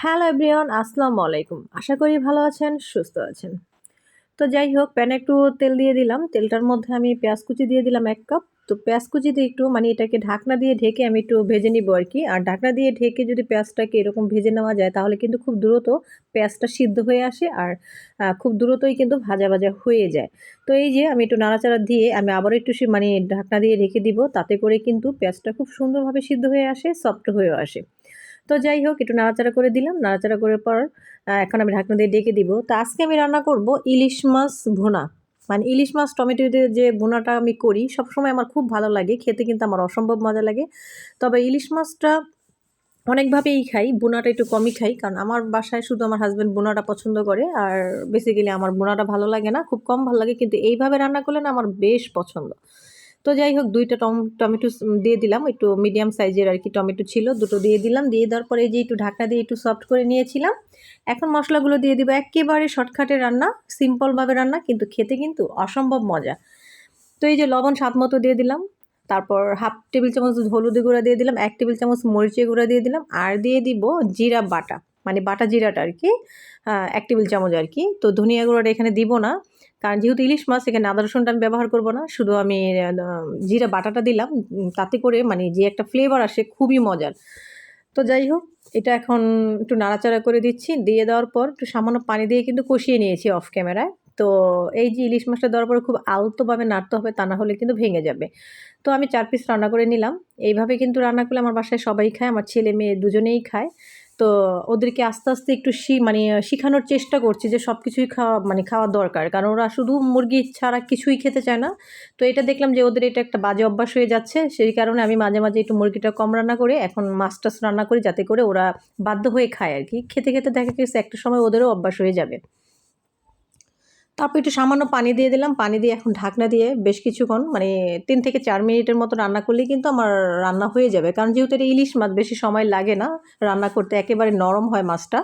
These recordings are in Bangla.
হ্যালো এভরিওয়ান, আসসালামু আলাইকুম। আশা করি ভালো আছেন, সুস্থ আছেন। তো যাই হোক, প্যানে একটু তেল দিয়ে দিলাম। তেলটার মধ্যে আমি পেঁয়াজ কুচি দিয়ে দিলাম এক কাপ। তো পেঁয়াজ কুচি দিয়ে একটু মানে এটাকে ঢাকনা দিয়ে ঢেকে আমি একটু ভেজে নিব আর কি। আর ঢাকনা দিয়ে ঢেকে যদি পেঁয়াজটাকে এরকম ভেজে নেওয়া যায়, তাহলে কিন্তু খুব দ্রুত পেঁয়াজটা সিদ্ধ হয়ে আসে আর খুব দ্রুতই কিন্তু ভাজা ভাজা হয়ে যায়। তো এই যে আমি একটু নাড়াচাড়া দিয়ে আমি আবার একটু মানে ঢাকনা দিয়ে ঢেকে দিব, তাতে করে কিন্তু পেঁয়াজটা খুব সুন্দরভাবে সিদ্ধ হয়ে আসে, সফট হয়েও আসে। তো যাই হোক, একটু নাড়াচাড়া করে দিলাম। নাড়াচাড়া করার পর এখন আমি ঢাকনা দিয়ে ডেকে দিব। তো আজকে আমি রান্না করব ইলিশ মাছ ভুনা। মানে ইলিশ মাছ, টমেটো দিয়ে যে ভুনাটা আমি করি, সবসময় আমার খুব ভালো লাগে। খেতে কিন্তু আমার অসম্ভব মজা লাগে। তবে ইলিশ মাছটা অনেকভাবেই খাই বোনাটা একটু কমই খাই। কারণ আমার বাসায় শুধু আমার হাজব্যান্ড বোনাটা পছন্দ করে। আর বেসিক্যালি আমার বোনাটা ভালো লাগে না, খুব কম ভালো লাগে। কিন্তু এইভাবে রান্না করলে না আমার বেশ পছন্দ। তো যাই হোক, দুইটা টম, টমেটো দিয়ে দিলাম। একটু মিডিয়াম সাইজের আর কি টমেটো ছিল, দুটো দিয়ে দিলাম। দিয়ে দেওয়ার পরে যে একটু ঢাকনা দিয়ে একটু সফট করে নিয়েছিলাম। এখন মশলাগুলো দিয়ে দিব একেবারে শর্টকাটে রান্না সিম্পলভাবে রান্না, কিন্তু খেতে কিন্তু অসম্ভব মজা। তো এই যে লবণ স্বাদ মতো দিয়ে দিলাম। তারপর হাফ টেবিল চামচ হলুদি গুঁড়া দিয়ে দিলাম, এক টেবিল চামচ মরিচের গুঁড়া দিয়ে দিলাম, আর দিয়ে দিব জিরা বাটা মানে বাটা জিরাটা আর কি এক টেবিল চামচ আর কি। তো ধনিয়া গুঁড়াটা এখানে দিব না। কারণ যেহেতু ইলিশ মাছ, এখানে আদা রসুনটা আমি ব্যবহার করব না, শুধু আমি জিরা, বাটাটা দিলাম তাতে করে মানে যে একটা ফ্লেভার আসে খুবই মজার। তো যাই হোক, এটা এখন একটু নাড়াচাড়া করে দিচ্ছি, দিয়ে দেওয়ার পর একটু সামান্য পানি দিয়ে কিন্তু কষিয়ে নিয়েছি অফ ক্যামেরায় তো এই যে ইলিশ মাছটা দেওয়ার পরে খুব আলতোভাবে নাড়তে হবে, তা না হলে কিন্তু ভেঙে যাবে। তো আমি চার পিস রান্না করে নিলাম। এইভাবে কিন্তু রান্না করলে আমার বাসায় সবাই খায়, আমার ছেলে, মেয়ে দুজনেই খায়। তো ওদেরকে আস্তে আস্তে একটু শি মানে শেখানোর চেষ্টা করছি যে সব কিছুই খাওয়া মানে খাওয়া দরকার। কারণ ওরা শুধু মুরগি ছাড়া কিছুই খেতে চায় না। তো এটা দেখলাম যে ওদের এটা একটা বাজে অভ্যাস হয়ে যাচ্ছে। সেই কারণে আমি মাঝে মাঝে একটু মুরগিটা কম রান্না করে, এখন মাছ টাছ রান্না করি যাতে করে ওরা বাধ্য হয়ে খায় আর কি। খেতে খেতে দেখা গেছে একটা সময় ওদেরও অভ্যাস হয়ে যাবে। তারপর একটু সামান্য পানি দিয়ে দিলাম। পানি দিয়ে এখন ঢাকনা দিয়ে বেশ কিছুক্ষণ মানে তিন থেকে চার মিনিটের মতো রান্না করলেই কিন্তু আমার রান্না হয়ে যাবে। কারণ যেহেতু এটা ইলিশ মাছ, বেশি সময় লাগে না রান্না করতে, একেবারে নরম হয় মাছটা।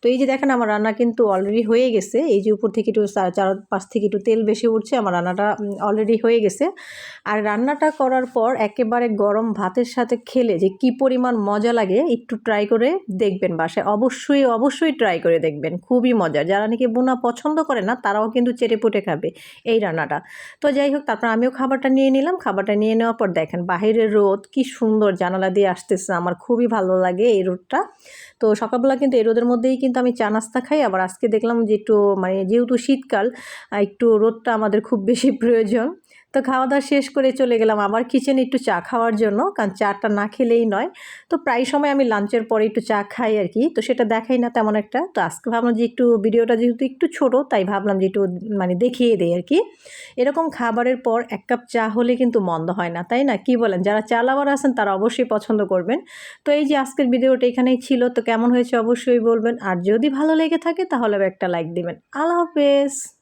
তো এই যে দেখেন আমার রান্না কিন্তু অলরেডি হয়ে গেছে। এই যে উপর থেকে একটু চার পাশ থেকে একটু তেল বেশি উঠছে, আমার রান্নাটা অলরেডি হয়ে গেছে। আর রান্নাটা করার পর একেবারে গরম ভাতের সাথে খেলে যে কি পরিমাণ মজা লাগে, একটু ট্রাই করে দেখবেন বাসায়। অবশ্যই অবশ্যই ট্রাই করে দেখবেন। খুবই মজা যারা নাকি বোনা পছন্দ করে না, তারাও কিন্তু চেটে পুটে খাবে এই রান্নাটা। তো যাই হোক তারপর আমিও খাবারটা নিয়ে নিলাম। খাবারটা নিয়ে নেওয়ার পর দেখেন বাহিরের রোদ কি সুন্দর জানালা দিয়ে আসতেছে। আমার খুবই ভালো লাগে এই রোদটা। তো সকালবেলা কিন্তু এই রোদের মধ্যেই কিন্তু আমি চা নাস্তা খাই। আবার আজকে দেখলাম যে একটু মানে যেহেতু শীতকাল একটু রোদটা আমাদের খুব বেশি প্রয়োজন। তো খাওয়া দাওয়া শেষ করে চলে গেলাম। আবার কিচেনে একটু চা খাওয়ার জন্য, কারণ চাটা না খেলেই নয়। তো প্রায় সময় আমি লাঞ্চের পরে একটু চা খাই আর কি। তো সেটা দেখাই না তেমন একটা। তো আজকে ভাবলাম যে একটু ভিডিওটা যেহেতু একটু ছোট, তাই ভাবলাম যে একটু মানে দেখিয়ে দেয় আর কি। এরকম খাবারের পর এক কাপ চা হলে কিন্তু মন্দ হয় না, তাই না? কি বলেন? যারা চা লাভার আছেন, তারা অবশ্যই পছন্দ করবেন। তো এই যে আজকের ভিডিওটা এখানেই ছিল। তো কেমন হয়েছে অবশ্যই বলবেন। আর যদি ভালো লেগে থাকে, তাহলে একটা লাইক দিবেন। আল্লাহ হাফেজ!